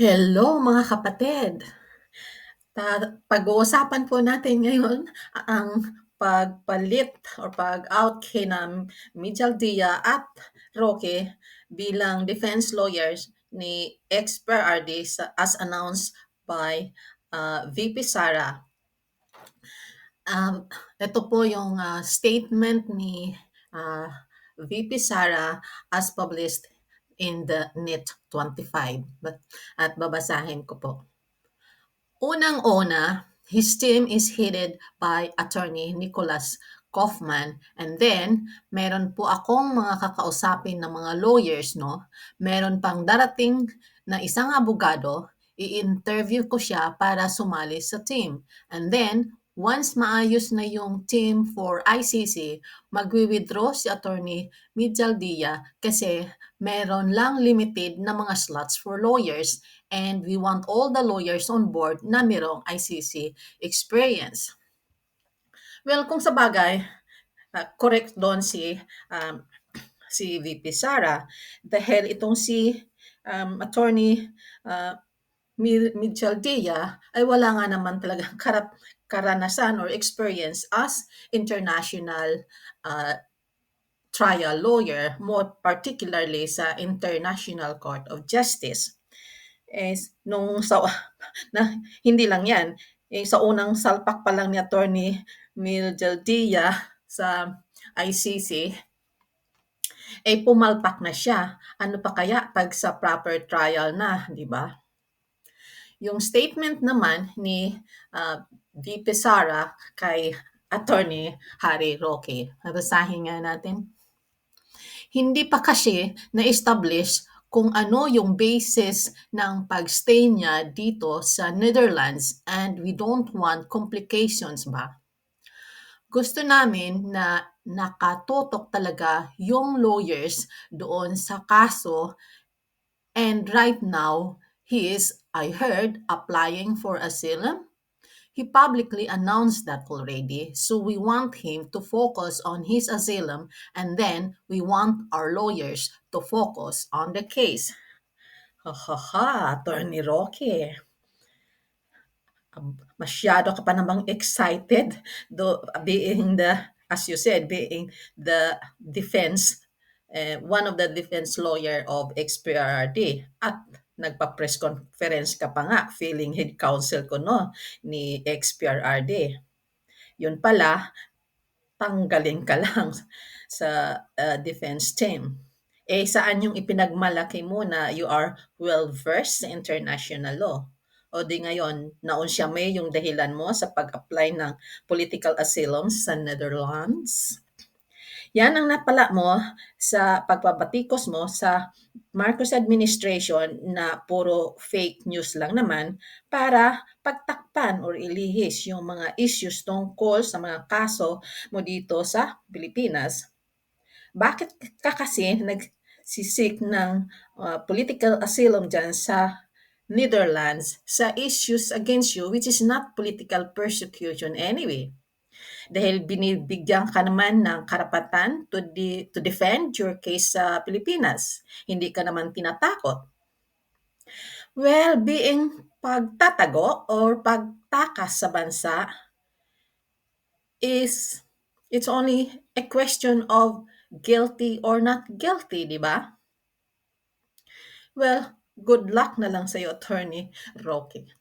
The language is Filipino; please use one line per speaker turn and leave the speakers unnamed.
Hello mga kapatid. Ta pag-uusapan po natin ngayon ang pagpalit or pag-out kina Mijal Dia at Roque bilang defense lawyers ni ex-PRRD sa- as announced by uh, VP Sara. Um, ito po yung uh, statement ni uh, VP Sara as published in the NIT 25. But- At babasahin ko po. Unang-una, his team is headed by attorney Nicholas Kaufman. And then, meron po akong mga kakausapin na mga lawyers, no? Meron pang darating na isang abogado, i-interview ko siya para sumali sa team. And then, once maayos na yung team for ICC, magwi-withdraw si attorney Mijal Dia kasi meron lang limited na mga slots for lawyers and we want all the lawyers on board na merong ICC experience. Well, kung sa bagay, uh, correct doon si um, si VP Sara dahil itong si um, attorney uh, Mitchell Dia ay wala nga naman talagang karap, karanasan or experience as international uh, trial lawyer, more particularly sa International Court of Justice. Eh, nung sa, na, hindi lang yan, eh, sa unang salpak pa lang ni Attorney Mildred Dia sa ICC, eh pumalpak na siya. Ano pa kaya pag sa proper trial na, di ba? Yung statement naman ni uh, VP Sara kay Attorney Harry Roque. Babasahin nga natin. Hindi pa kasi na-establish kung ano yung basis ng pagstay niya dito sa Netherlands and we don't want complications ba? Gusto namin na nakatutok talaga yung lawyers doon sa kaso and right now he is, I heard, applying for asylum. He publicly announced that already, so we want him to focus on his asylum and then we want our lawyers to focus on the case. Ha ha ha, Attorney Roque. Masyado ka pa namang excited do, being the, as you said, being the defense, eh, one of the defense lawyer of XPRD. At nagpa-press conference ka pa nga, feeling head counsel ko no, ni XPRD. Yun pala, tanggalin ka lang sa uh, defense team. Eh, saan yung ipinagmalaki mo na you are well-versed sa international law? O di ngayon, naon siya may yung dahilan mo sa pag-apply ng political asylum sa Netherlands? Yan ang napala mo sa pagpapatikos mo sa Marcos administration na puro fake news lang naman para pagtakpan or ilihis yung mga issues tungkol sa mga kaso mo dito sa Pilipinas. Bakit ka kasi nagsisik ng uh, political asylum dyan sa Netherlands sa issues against you which is not political persecution anyway? Dahil binibigyan ka naman ng karapatan to, de- to defend your case sa Pilipinas. Hindi ka naman tinatakot. Well, being pagtatago or pagtakas sa bansa is it's only a question of guilty or not guilty, di ba? Well, good luck na lang sa'yo, Attorney Roque.